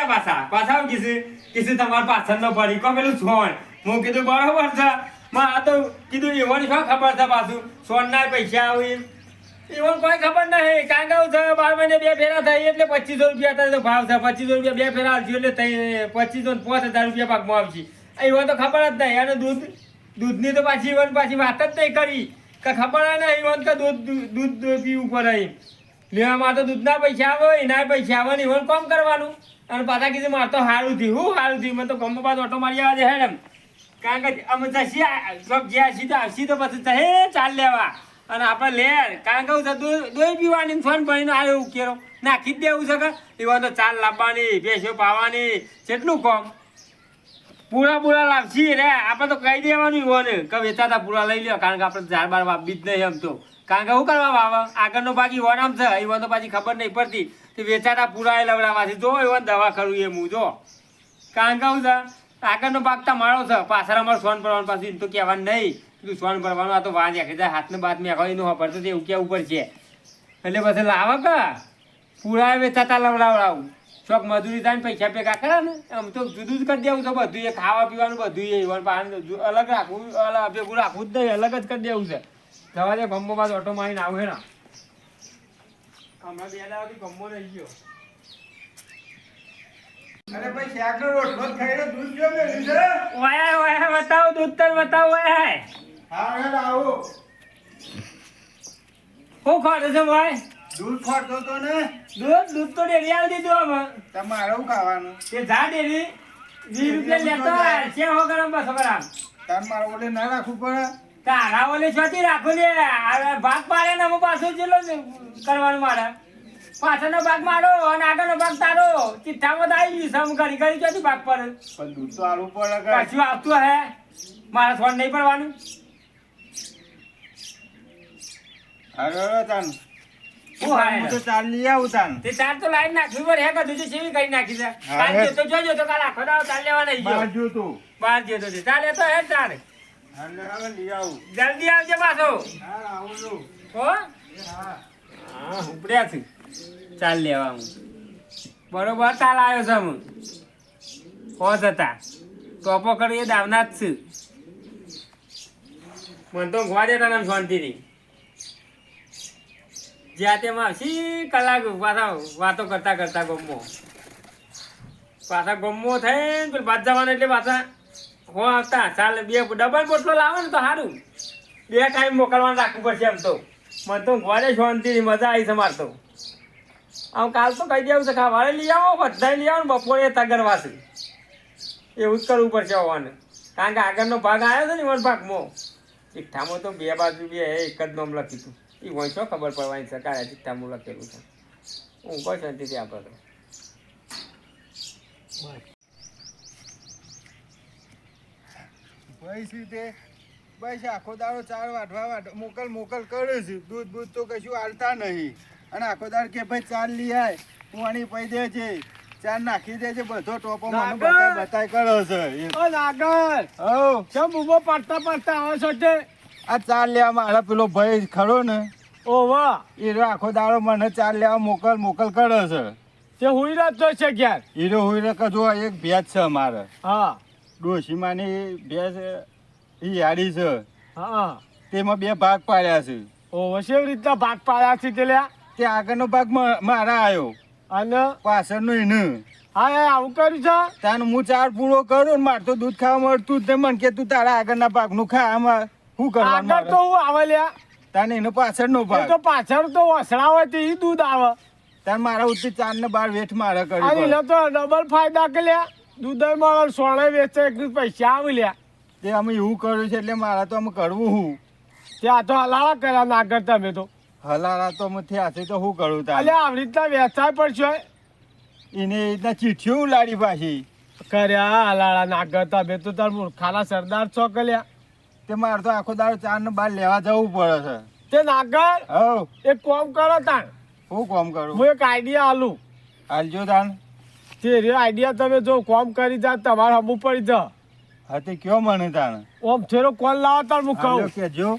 ગયા પાછા પાછા આવું કીધું કીધું તમારે પાછળ ન પડી કો પેલું સોન. હું કીધું, બરોબર છે. માં તો કીધું, એવોની શું ખબર છે પાછું? સોન ના પૈસા આવી એવું કોઈ ખબર નહીં. કહું છે, બાર મહિને બે ફેરા થઈ એટલે પચીસો રૂપિયા થાય તો ભાવ છે. પચીસો રૂપિયા બે ફેરા આવશે, એટલે થઈ, પચીસો ને પાંચ હજાર રૂપિયા પાકમાં આવશે. એવો તો ખબર જ નહીં. અને દૂધ, દૂધની તો પાછી ઈવન પાછી વાત જ નહીં કરી. કે ખબર જ નહીં ઈવન કે દૂધ દૂધ પીવું પડે લેવામાં તો દૂધના પૈસા આવે, એના પૈસા આવે ને ઈવન કોમ કરવાનું? અને પાછા કીધું, મારે તો સારું થયું, હું સારું થયું. મને તો ગમો પાછો ઓટો મારી આવે છે હેડમ કારણ કે અમે જશી સબ જ્યાં સીધા આવશી તો પછી તો ચાલ લેવા. અને આપણે લે, કારણ કે હું દોઈ પીવાની ફોન ભણીને આવ્યો કેરો. નાખી જ દેવું છે કે? એવા તો ચાલ લાવવાની, ભેંસો પાવાની કેટલું કોમ. પૂરા પૂરા લાવશી રે. આપણે તો કહી દેવાનું હોને કે વેચાતા પૂરા લઈ લ્યો. કારણ કે આપણે ચાર બાર વાપી જ નહીં એમ તો. કારણ કે શું કરવા વાવ? આગળનો બાકી ઈવોન છે. એવા તો પાછી ખબર નહીં પડતી. કે વેચાતા પૂરા લવડાવવાથી જો એવો દવા કરું એ હું જો. કારણ કે હું આગળનો ભાગ તો મારો છે. પાછળ અમારે સોન ભરવાનું પાછું તો કહેવાનું નહીં. તું સોન ભરવાનું, આ તો વાંધ નાખી જાય, હાથને બાદ મેં એનું ખબર તો તે એવું કેવું છે એટલે પછી લાવો કે પૂરા વેચાતા લવડાવડાવું. ચોક મજૂરી થાય ને પૈસા ભેગા કરે ને આમ તો જુદું જ કરી દેવું છે બધું. એ ખાવા પીવાનું બધું એ પાણી અલગ રાખવું અલગ ભેગું રાખવું જ નહીં, અલગ જ કરી દેવું છે. જવા દે ભમ્બો બાદ ઓટો મારીને આવું હેના હમણાં બે દાડાથી ગમો રહી ગયો. અરે ભાઈ શાકનો રોટલો ખાઈને દૂધ જો મે છે ઓય ઓય બતાવ દૂધ તર બતાવ ઓય હા હેડ આવો. હું ખાડે છે ભાઈ? દૂધ ખાડતો તો ને? દૂધ? દૂધ તો ડેરી આવી દીધો અમે તમારે હું ખાવાનું? તે જા ડેરી. વીસ રૂપિયા લેતો. છે હો ગરમ બસ બરાબર તાર મારો ઓલે ના રાખવું પડે? તારા ઓલે છોતી રાખો લે. ભાગ પાડે ને હું પાછો જેલો કરવાનું મારે. પાછળનો ભાગ મારો અને આગળનો ભાગ તારો. ચિઠ્ઠામાં આવી ગયું સમ કરી કરી ચોથી ભાગ પર પણ દૂધ તો પડે પાછું આવતું હે. મારા ફોન નહીં પડવાનું. અરે તાન. હું તો કાલ હે. જોતો જોજો તો કાલ આખો દાવ ચાલ લેવા બાર બહાર ગયો જો તું હે તારે? જલ્દી આવજે પાછો. હા ઉપડ્યા છું. ચાલ લેવા હું. બરોબર ચાલ આવ્યો છે હું. હોશ હતા ટોપો કરી એ દાવના જ છું. મને તો ઊંઘવા દેતા ને શાંતિથી. જ્યાં તેમાં આવશી કલાક પાછા વાતો કરતા કરતા ગમો પાછા ગમો થઈને પછી બાદ જવાના એટલે પાછા હો, આવતા. ચાલ, બે ડબલ બોટલો લાવો ને તો સારું બે ટાઈમ મોકલવાનું રાખવું પડશે એમ તો. મને તો ઘરે શાંતિની મજા આવી છે મારે તો. આમ કાલ તો કહી દેવું છે વાળે લઈ આવો બધા લઈ આવો ને બપોરે તગરવાથી એવું જ કરવું પડશે હોવાને. કારણ કે આગળનો ભાગ આવ્યો છે ને વન ભાગમાં. ચિઠ્ઠામાં તો બે બાજુ બે એક જ નામ લખ્યું હતું. એ હોય શું ખબર પડવાની કાલે ચિઠ્ઠામાં લખેલું છે? હું કોઈ શાંતિથી આપણે તો બસ રીતે બસ આખો દાડો ચાર વાટવા વાટ મોકલ મોકલ કરે છે. દૂધ બૂધ તો કશું આલતા નહીં. અને આખો દાડો કે ભાઈ ચાર લઈ આય હું આની પૈ દે છે. ચાર નાખી દે છે બધો ટોપો મને! બતાય બતાય કરો છે. ઓ નાગર! હઉ. કેમ ઊભો પાડતા પાડતા આવો છો તે? આ ચાર લેવા મારા પેલો ભાઈ ખરો ને. ઓ વાહ! એ આખો દાડો મને ચાર લેવા મોકલ મોકલ કરે છે. તે હુઈ તો છે ક્યાર હીરો હોય કે જો એક ભેજ છે મારે હા. ડોશીમાની ભેંસ એ યાડી છે. હા. તેમાં બે ભાગ પાડ્યા છે. ઓ શેવ રીતના ભાગ પાડ્યા છે તે લ્યા? તે આગળનો ભાગ મારા આવ્યો અને? પાછળનો એને. હા આવું કર્યું છે? તાન હું ચાર પૂરો કરું ને મારે તો દૂધ ખાવા મળતું જ નહીં મને કે તું તારા આગળના ભાગનું ખા આમાં શું કરવાનું આગળ તો? હું આવે લ્યા. તાને એનો પાછળનો ભાગ તો પાછળ તો વસણા હોય તે ઈ દૂધ આવે. તાન મારા ઉતી ચાર ને બાર વેઠ મારે કર્યું તો ડબલ ફાયદા કે લ્યા? દૂધ મળે સોળે વેચે પૈસા આવી લ્યા. તે અમે એવું કર્યું છે એટલે મારા તો અમે કરવું હું. ત્યાં તો હલાળા કર્યા નાગર તમે તો. હલાળા તો અમે થયા છે તો શું કરું તા એટલે આવી રીતના વેચાય પડશે એને એ રીતના ચીઠીઓ ઉલાડી પાછી. કર્યા હલાળા નાગર તમે તો તાર મૂર્ખાના સરદાર છો કે તે મારે તો આખો દાડો ચાર ને બાર લેવા જવું પડે છે. તે નાગર હવ એક કોમ કરો તાણ. હું કોમ કરું? હું એક આઈડિયા આલું. હાલજો તાન તે રે આઈડિયા તમે જો કોમ કરી જા તમારે હમું પડી જા. હા તે કયો મને તાણ? ઓમ થેરો કોલ લાવો તાર હું કહું કહું. કેજો.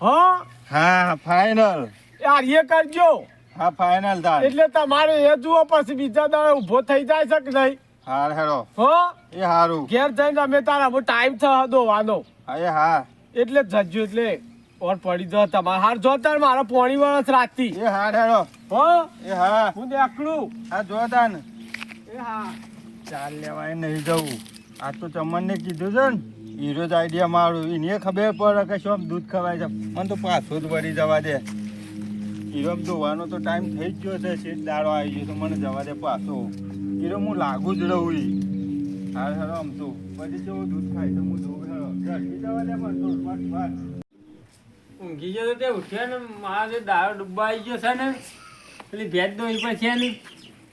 હા? હા ફાઈનલ યાર એ કરજો. હા ફાઇનલ તાર એટલે તમારે એ જુઓ પછી બીજા દાડે ઊભો થઈ જાય છે કે નહીં? હાર હેડો. હો? એ હારું. ઘેર જઈને અમે તારા હું ટાઈમ થયો હતો હા એ હા. એટલે જ જજો એટલે. ઓર પડી દો તમાર હાર જો તાર મારા પોણી વરસ રાતી એ હાર હેડો. હો? એ હા. હું દેખડું હા જો તાન એ હા. ચાલ લેવાય નહીં જવું. આ તો ચમનને કીધું છે ને હીરો જ આઈડિયા મારું. એને ખબર પડે કે શું દૂધ ખવાય છે. મને તો પાછું જ વળી જવા દે. હીરો ધોવાનો તો ટાઈમ થઈ જ ગયો છે. શેઠ દાડો આવી ગયો તો મને જવા દે પાછો. હીરો હું લાગુ જ રહું ઈ. હાર હેડો આમ તો. પછી જો દૂધ ખાય તો હું જોઉં હેડો. જવા દે મને ફટ. ઊંઘી ગયો તે ઉઠ્યો ને મારા જે દાળ ડૂબાઈ ગયો છે ને પેલી ભેજ દોઈ પણ છે ને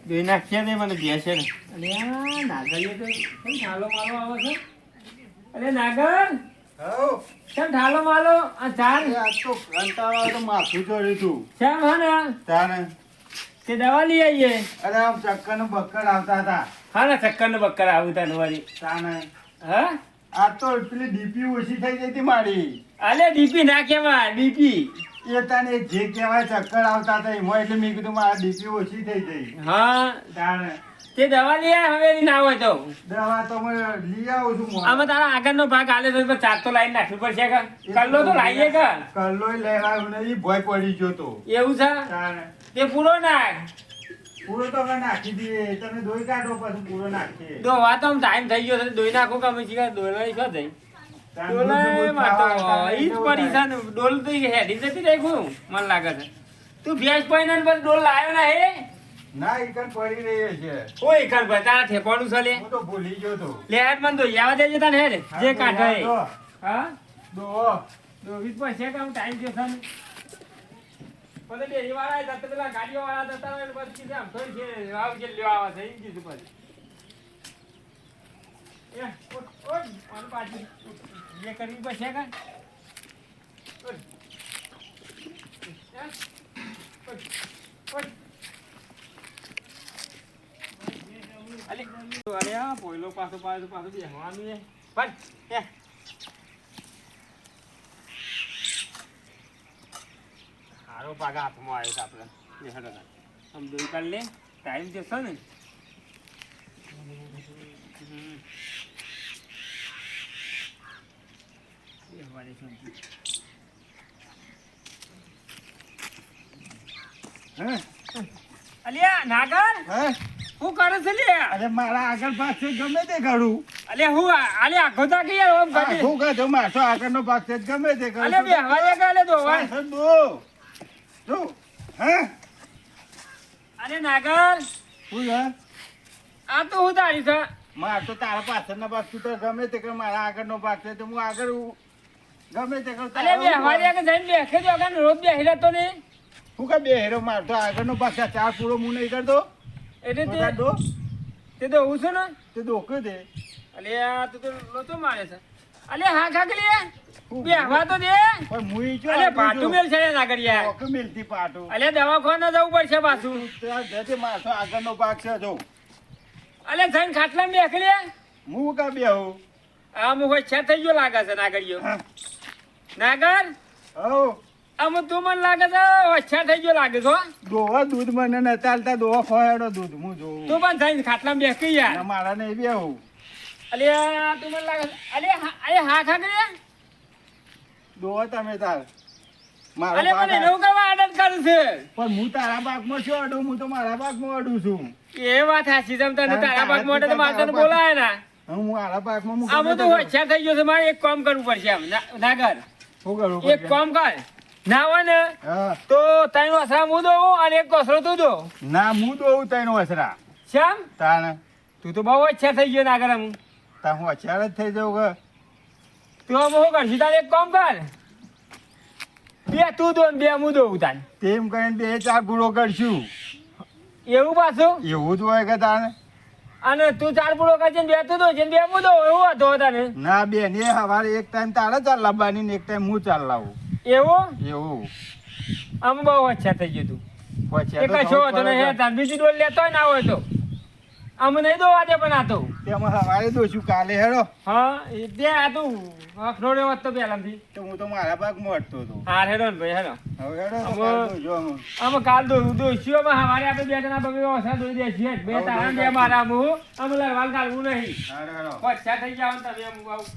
દોઈ નાખ્યા ને મને ભેસે ને. અરે આ નાગરીએ તો કેમ ઢાલો માલો આવે છે? અરે નાગર. કેમ ઢાલો માલો આ ચાર આજ તો કંટાળો તો માથું ચડ્યું તું. કેમ હા ને? તાને તે દવા લઈ આવીએ. અરે આમ ચક્કરનું બક્કર આવતા હતા. હા ને ચક્કર ને બક્કર આવું તને વળી. તાને? હા? આ તો પેલી ડીપી ઓછી થઈ ગઈ હતી મારી. અલે ડીપી ના કેવા ડીપી એ તને જે કહેવાય ચક્કર આવતા હતા એમાં એટલે મેં કીધું મારા ડીપી ઓછી થઈ ગઈ. હા. તાણે. તે દવા લઈ હવે ના હોય તો. દવા તો મેં લઈ આવું છું આમાં તારા આગળનો ભાગ આલે તો ચાર તો લાઈન નાખવી પડશે કે? કલ્લો તો લાવીએ કે? કલ્લોય લેવાયો નહીં ભોય પડી ગયો તો. એવું છે? તે પૂરો નાખ. પૂરો તો અમે નાખી દઈએ. તમે દોઈ કાઢો પછી પૂરો નાખીએ. દો વાત આમ ટાઈમ થઈ ગયો છે દોઈ નાખો કે અમે શીખા દોલવાઈ શું થઈ? તાણે દૂધ ડોલાય બૂધમાં ઈ જ પડી છે ને ડોલ તો હેડી જતી રાખ્યું મને લાગે છે. તું ભેંસ પાઈને ને પછી ડોલ લાવ્યો ના હે? ના ઈ પડી રહી છે. ઓય કર ભાઈ તારા ઠેકોણું છે લે. હું તો ભૂલી ગયો તો. લે હેડ મને તો યાદ દેજે તને હેડ જે કાઢે દો, હા? દો. દોવીસ પછી કામ ટાઈમ છે ને. પછી ડેરી વાળા જતા પેલા ગાડીઓ વાળા જતા હોય પછી કીધું આમ થોડી છે આવજે લેવા આવે છે એમ કીધું પછી. એ, જે કરવી પડશે કે અરે આ પોયલો પાછો પાછો પાછો છે. ભટ, એ હારો પાગા હાથમાં આવ્યો છે આપણે. બે હેડો લે. ટાઈમ જશે ને હમ. વાળી અલ્યા નાગર? હું? કરે છે લે અરે મારા આગળ પાછળ ગમે તે કરું. અલે હું આ- અલ્યા આખો તા કે યાર ઓમ કાઢી. આખું કાઢો મારતો આગળનો ભાગ છે જ ગમે તે કરું અલે બે હવા દે દો અલ્યા સંદો જો હે? અરે નાગર. હું છે? આ તો હું તારી છે માર તો તારા પાછળનો ભાગ તું ગમે તે કે મારા આગળનો ભાગ છે તો હું આગળ હું ગમે તે કરું અલ્યા બે હવા કે જઈને બેસે જો કાં રોજ બેસી રહેતો ને. હું કા બે હેરો મારતો આગળનો ભાગ ચાર પૂરો હું નહીં કરતો. એટલે તે દો. તે તો હું છું ને? તે ધોકે દે અલ્યા તું તો લોચો મારે છે. અલ્યા હા ખાકલી બે હવા તો દે. પણ હું ઈ ચો પાટું મેલ છે મેલતી પાટું. અલ્યા દવાખાને જવું પડશે પાછું. જજે મારતો આગળનો ભાગ છે જો અલ્યા જઈને ખાટલામાં બેસી લે. હું કા બેહું? આ મુખ છે થઈ ગયો લાગે છે નાગરિયો હા. નાગર? હઉ. અમે તું મને લાગે છે ઓછા થઈ ગયો લાગે છો દોવા દૂધ મને ન ચાલતા દોવા ખોયાડો દૂધ હું જોઉં. તું પણ જઈને ખાટલામાં બેસી યાર ના, મારા નહીં બેહું. અલ્યા તું મને લાગે અલે અરે હા- ખા હા. દોવા તમે તાર. મારો અલ્યા મને નવું કરવા આડત કરું છે. પણ હું તારા ભાગમાં છું અડું? હું તો મારા ભાગમાં અડું છું. એ વાત સાચી તમ તને તારા- પાક માટે તો મારે તને બોલાય ના. હું મારા ભાગમાં હું આમ તો તે થઈ ગયો છે મારે એક કામ કરવું પડશે આમ. નાગર. કરું એક કામ કર. ના હોય ને હા. તો ત્રણ વાસરા હું દઉં અને એક કોસરો તું દો. ના હું દોઉં તૈનો વસરા. શ્યામ? તાને તું તો બહુ અચ્છા થઈ ગયો ના આમ તા હું અચ્છા જ થઈ જાઉં કે? તું આમ શું કરશું? તારે એક કામ કર. બે તું દો બે હું દઉં તાન તેમ કરીને બે ચાર પૂરો કરશું. એવું પાછું? એવું જ હોય કે તાને અને તું ચાર પૂરો કરજે બે તું દો છે બે હું એવું હતો તને ના બેન એ સવારે એક ટાઈમ તારે ચાલ લાવવાની ને એક ટાઈમ હું ચાલ લાવું. એવું? એવું. આમ બહુ ઓછા થઈ ગયું તું. પછી એ તો કશો હતો ને હે તાર બીજું ડોલ લેતો ના હોય તો. અમે નહીં દે પણ આ તો. તેમાં હવારે દોશું કાલે હેડો. હા એ દે આ તો. અખરોડે હોત તો પહેલાથી. તો હું તો મારા પાક મોટતો હતો. હા હેડો ને ભાઈ હેડો. હવે હેડો તો અમે. કાલ દો દોસ્યો અમે હવારે આપણે બે જણા બબે ઓછા દોઈ દે છીએ બે તારા બે મારા હું અમે લડવાલ કાઢવું નહીં. પચ્છા થઈ જાવ તમે એમ આવું.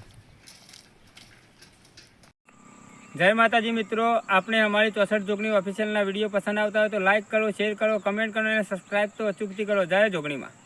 જય માતાજી મિત્રો આપણે અમારી ચોસઠ જોગણી ઓફિશિયલના વીડિયો પસંદ આવતા હોય તો લાઇક કરો શેર કરો કમેન્ટ કરો અને સબસ્ક્રાઈબ તો અચૂકથી કરો. જય જોગણીમાં.